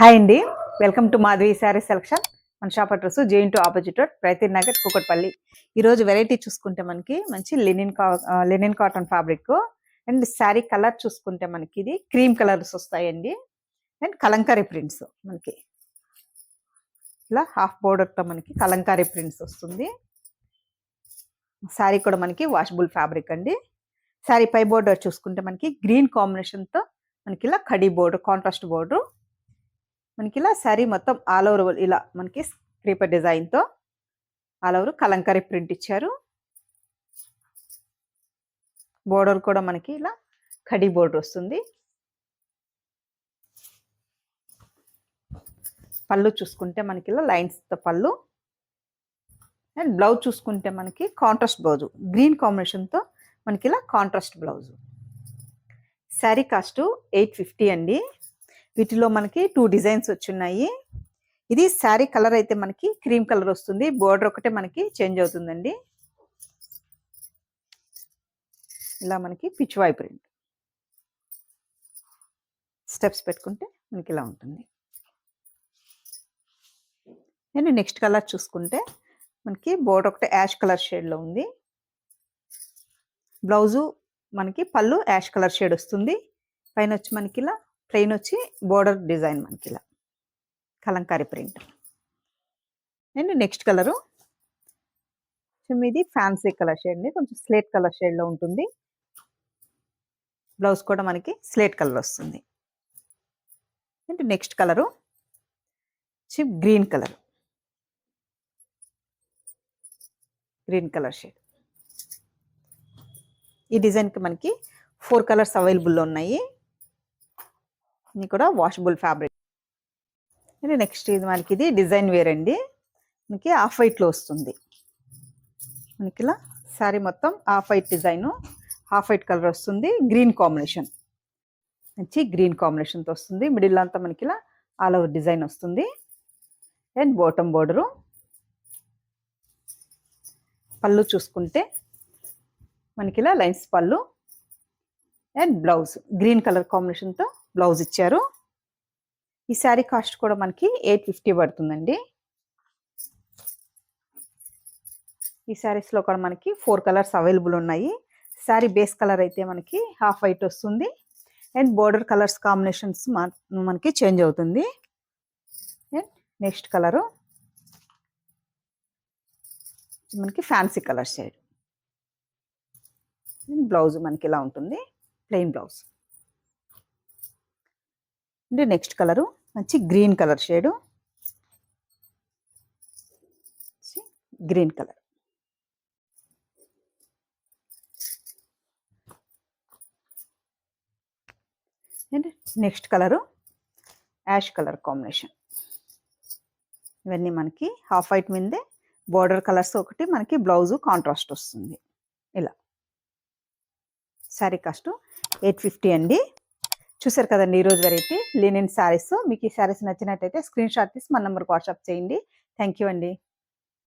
Hi అండి. Welcome to Madhavi saree selection. మన shop address JNTU opposite road Pragathi Nagar Kukatpally. ఈరోజు variety చూసుకుంటే మనకి మంచి లెనిన్ కా linen cotton fabric and saree colour చూసుకుంటే మనకి ఇది క్రీమ్ కలర్స్ వస్తాయండి. అండ్ కలంకారీ ప్రింట్స్ మనకి. ఇలా హాఫ్ బోర్డర్తో మనకి కలంకారీ ప్రింట్స్ వస్తుంది. శారీ కూడా మనకి వాషబుల్ ఫ్యాబ్రిక్ అండి. శారీ పై బోర్డర్ చూసుకుంటే మనకి గ్రీన్ కాంబినేషన్తో మనకి ఇలా కడీ బోర్డర్ కాంట్రాస్ట్ బోర్డర్ మనకి ఇలా శారీ మొత్తం ఆల్ ఓవర్ ఇలా మనకి క్రీపర్ డిజైన్తో ఆల్ ఓవర్ కలంకారీ ప్రింట్ ఇచ్చారు. బోర్డర్ కూడా మనకి ఇలా కడీ బోర్డర్ వస్తుంది. పళ్ళు చూసుకుంటే మనకి ఇలా లైన్స్తో పళ్ళు. అండ్ బ్లౌజ్ చూసుకుంటే మనకి కాంట్రాస్ట్ బ్లౌజు. గ్రీన్ కాంబినేషన్తో మనకి ఇలా contrast blouse. Saree cost eight fifty అండి. వీటిలో మనకి టూ డిజైన్స్ వచ్చున్నాయి. ఇది శారీ కలర్ అయితే మనకి క్రీమ్ కలర్ వస్తుంది. బోర్డర్ ఒకటే మనకి చేంజ్ అవుతుందండి. ఇలా మనకి పిచ్వాయి ప్రింట్. స్టెప్స్ పెట్టుకుంటే మనకి ఇలా ఉంటుంది. నేను నెక్స్ట్ కలర్ చూసుకుంటే మనకి బోర్డర్ ఒకటే యాష్ కలర్ షేడ్లో ఉంది. బ్లౌజు మనకి పళ్ళు యాష్ కలర్ షేడ్ వస్తుంది. పైన వచ్చి మనకి ఇలా ప్లెయిన్ వచ్చి బోర్డర్ డిజైన్ మనకి ఇలా Kalamkari print. And next colour. ఇది ఫ్యాన్సీ కలర్ షేడ్ కొంచెం స్లేట్ కలర్ షేడ్లో ఉంటుంది. బ్లౌజ్ కూడా మనకి స్లేట్ కలర్ వస్తుంది. And next colour. Chip green colour. Green colour shade. ఈ డిజైన్కి మనకి ఫోర్ కలర్స్ అవైలబుల్లో ఉన్నాయి. ఇది కూడా వాషబుల్ ఫ్యాబ్రిక్ ఇది నెక్స్ట్ ఇది మనకి ఇది డిజైన్ వేర్ అండి. మనకి ఆఫ్ వైట్లో వస్తుంది. మనకి ఇలా శారీ మొత్తం off white design half white colour వస్తుంది. గ్రీన్ కాంబినేషన్ మంచి గ్రీన్ కాంబినేషన్తో వస్తుంది. మిడిల్ అంతా మనకి ఇలా ఆల్ ఓవర్ డిజైన్ వస్తుంది. అండ్ బాటమ్ బోర్డరు పళ్ళు చూసుకుంటే మనకి ఇలా లైన్స్ పళ్ళు. అండ్ బ్లౌజ్ గ్రీన్ కలర్ కాంబినేషన్తో బ్లౌజ్ ఇచ్చారు. ఈ శారీ కాస్ట్ కూడా మనకి ఎయిట్ ఫిఫ్టీ పడుతుందండి. ఈ శారీస్లో కూడా మనకి ఫోర్ కలర్స్ అవైలబుల్ ఉన్నాయి. శారీ బేస్ కలర్ అయితే మనకి హాఫ్ వైట్ వస్తుంది. అండ్ బోర్డర్ కలర్స్ కాంబినేషన్స్ మనకి చేంజ్ అవుతుంది. అండ్ నెక్స్ట్ కలరు మనకి ఫ్యాన్సీ కలర్ షేడ్. బ్లౌజ్ మనకి ఇలా ఉంటుంది. Plain blouse. అంటే నెక్స్ట్ కలరు మంచి green colour shade. Green colour. And next colour ash colour combination. ఇవన్నీ మనకి హాఫ్ వైట్ మీదే బార్డర్ కలర్స్ ఒకటి మనకి బ్లౌజు కాంట్రాస్ట్ వస్తుంది. ఇలా. శారీ కాస్ట్ ఎయిట్ ఫిఫ్టీ అండి. చూసారు కదండి ఈరోజు వెరైటీ లినిన్ శారీస్ మీకు ఈ శారీస్ నచ్చినట్టయితే స్క్రీన్ షాట్ తీసి మన నెంబర్కి వాట్సాప్ చేయండి. థ్యాంక్ యూ అండి.